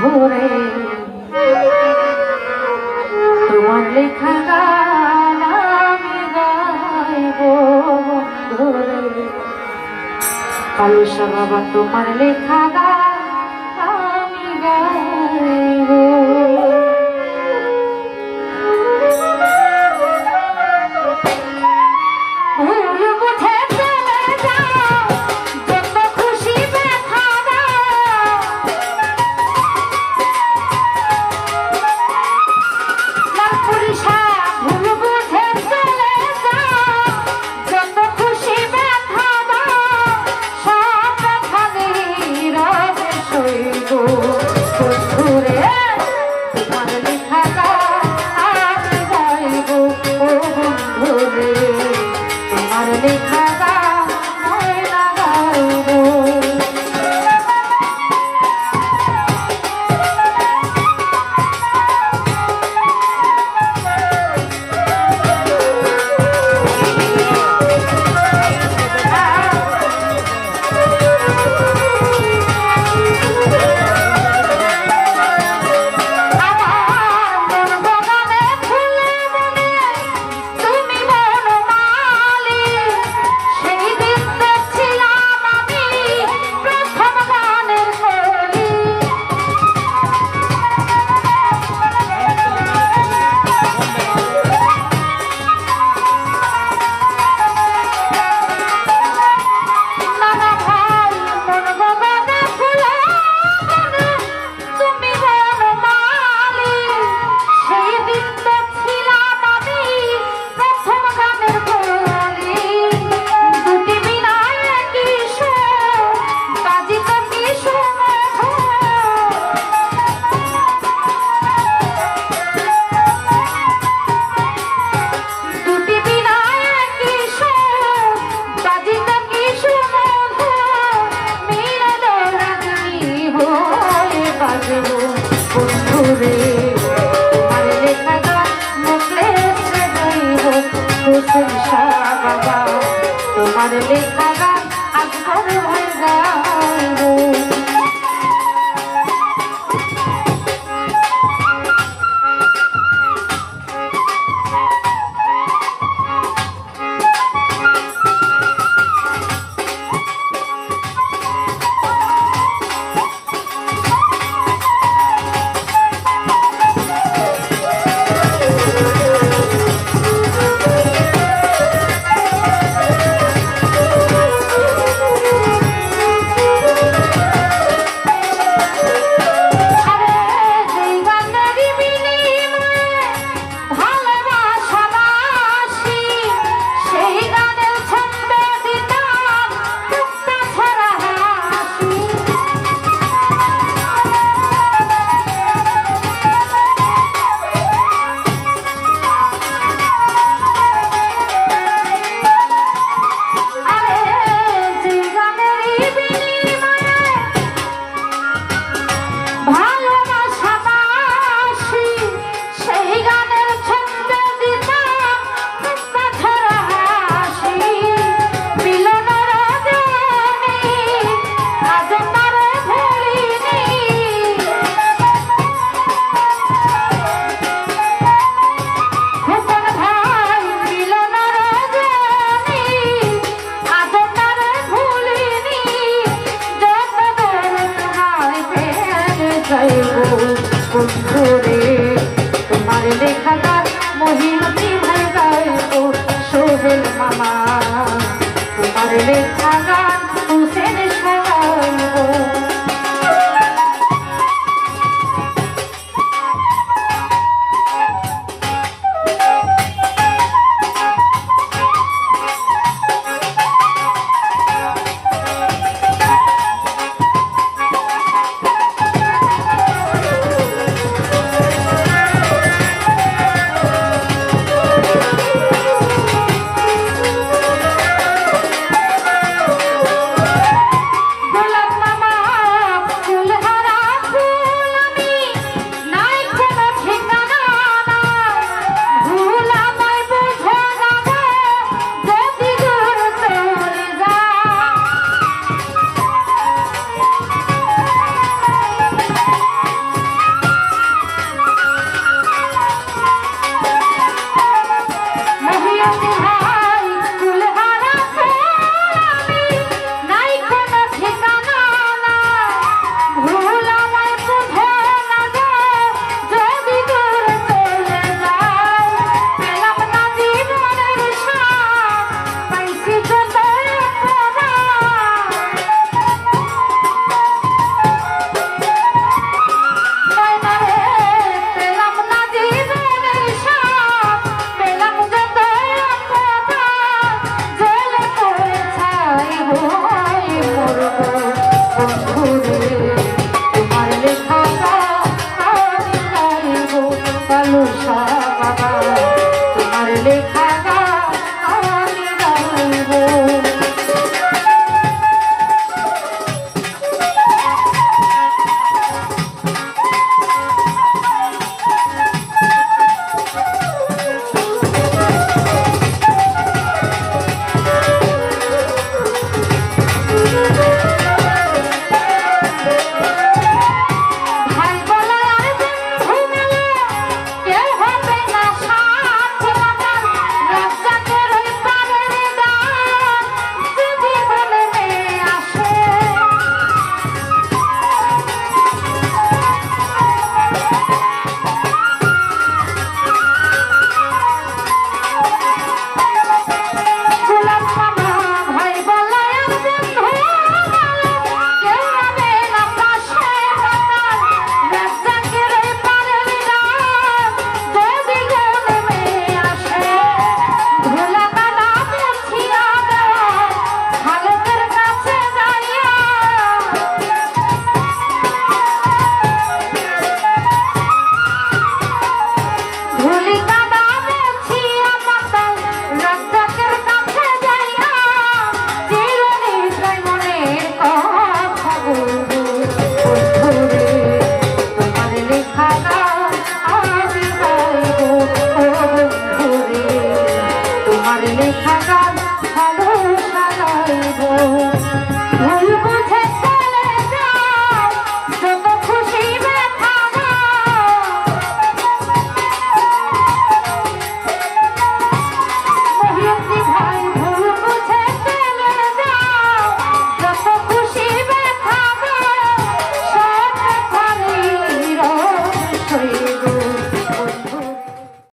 ভোরে। তোমার লেখা গান আমি গাইব ধরে কালুসা বাবা তোমার লেখা Assalamualaikum বন্ধুরে তোমার লেখা গান মুখে সদাই হোক হোসেন শাহ বাবা তোমার লেখা 나를 향한 লেখা গান ভালো ভালো